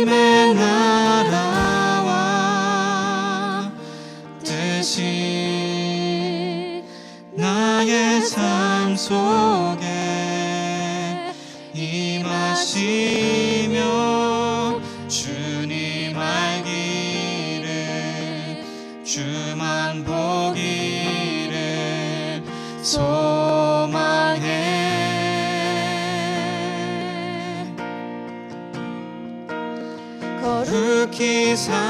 주님의 나라와 뜻이 나의 삶 속에 임하시 거룩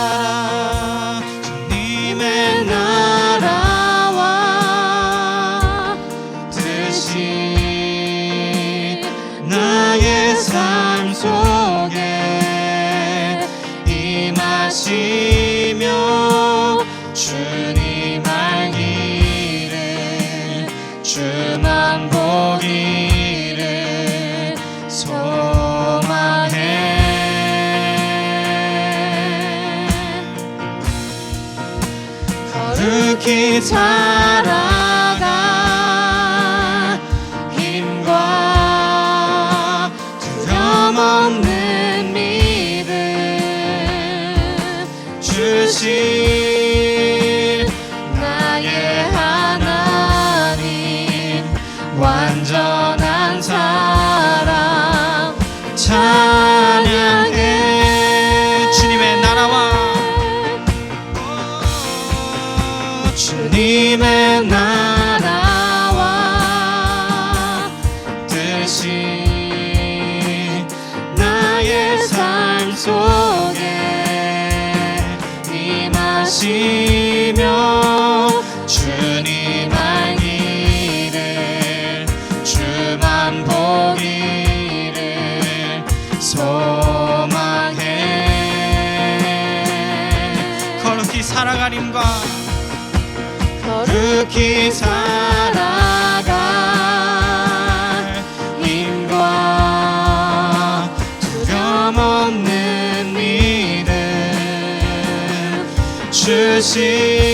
거 하시며 주님 알기를 주만 보기를 소망해. 거룩히 살아가림과 거룩히 살 주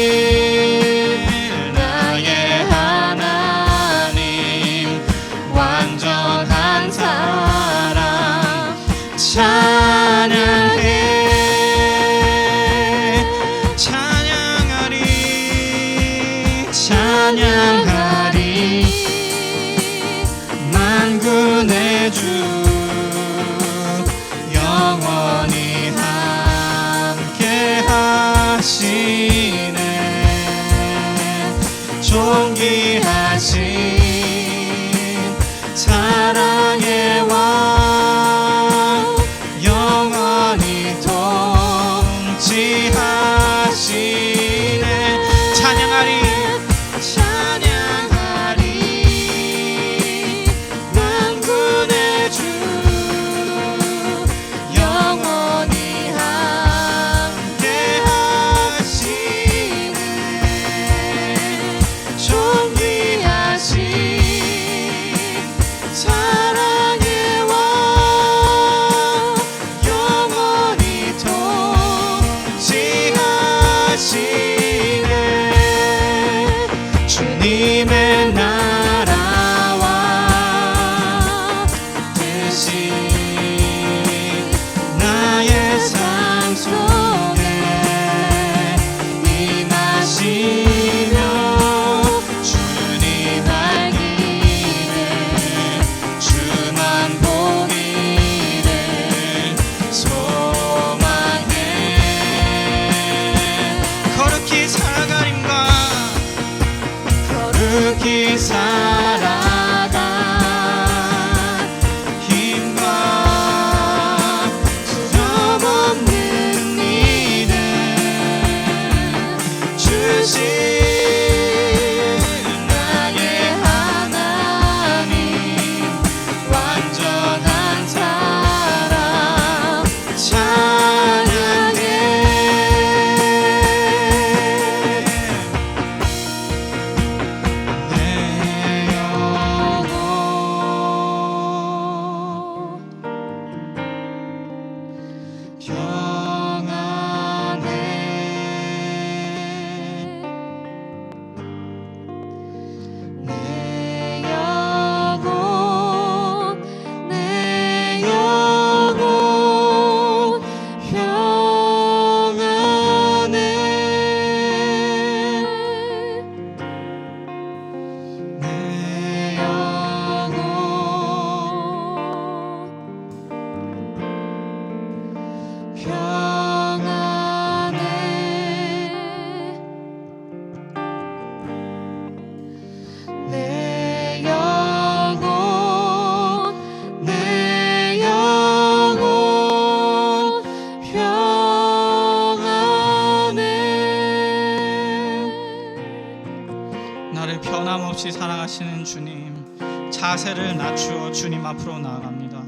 하시는 주님 자세를 낮추어 주님 앞으로 나아갑니다.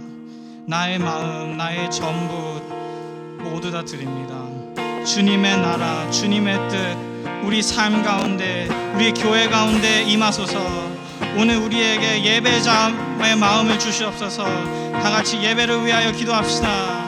나의 마음 나의 전부 모두 다 드립니다. 주님의 나라 주님의 뜻 우리 삶 가운데 우리 교회 가운데 임하소서. 오늘 우리에게 예배자의 마음을 주시옵소서. 다 같이 예배를 위하여 기도합시다.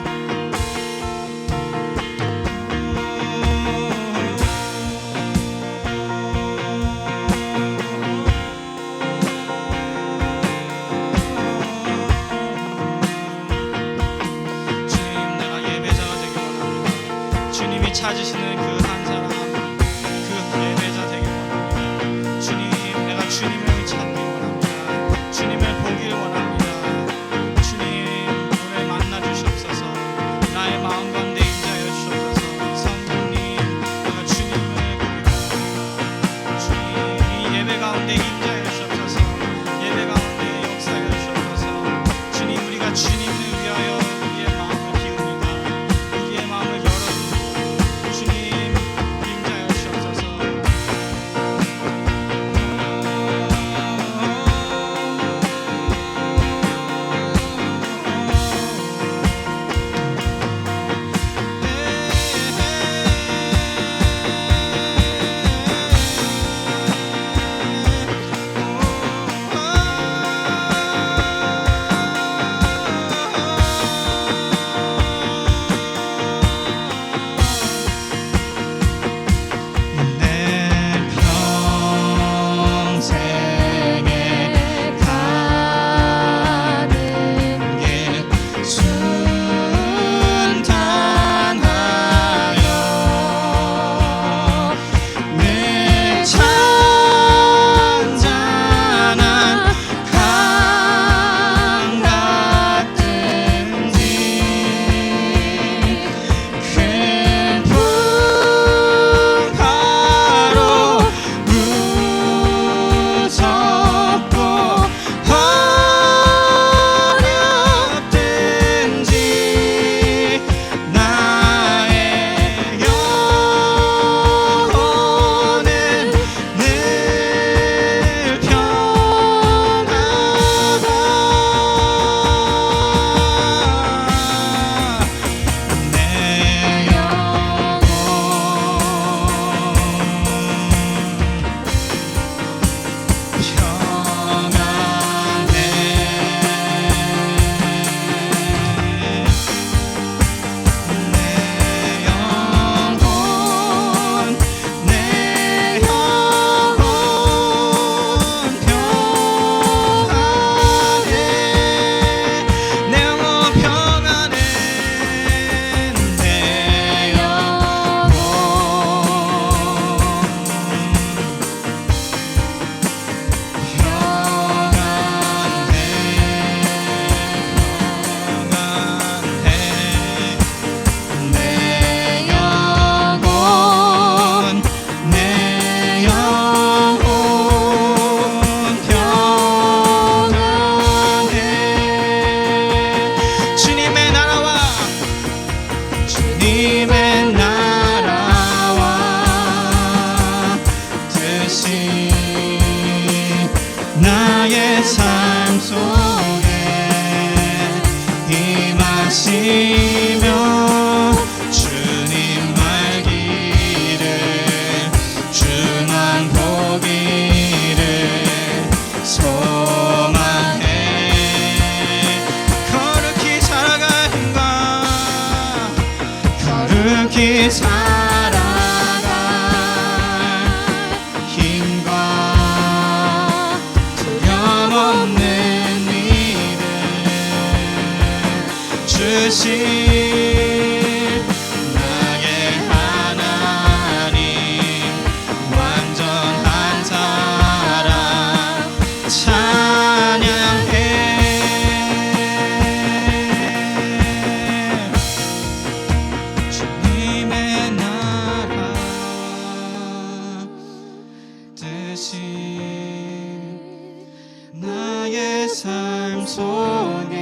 삶 속에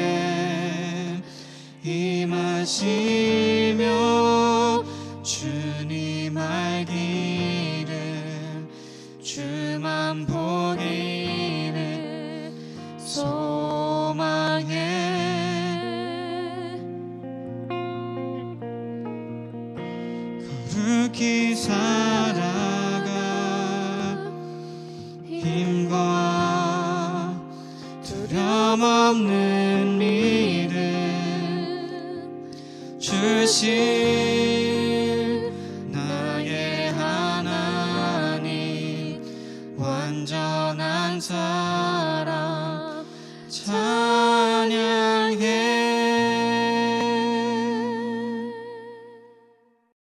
임하시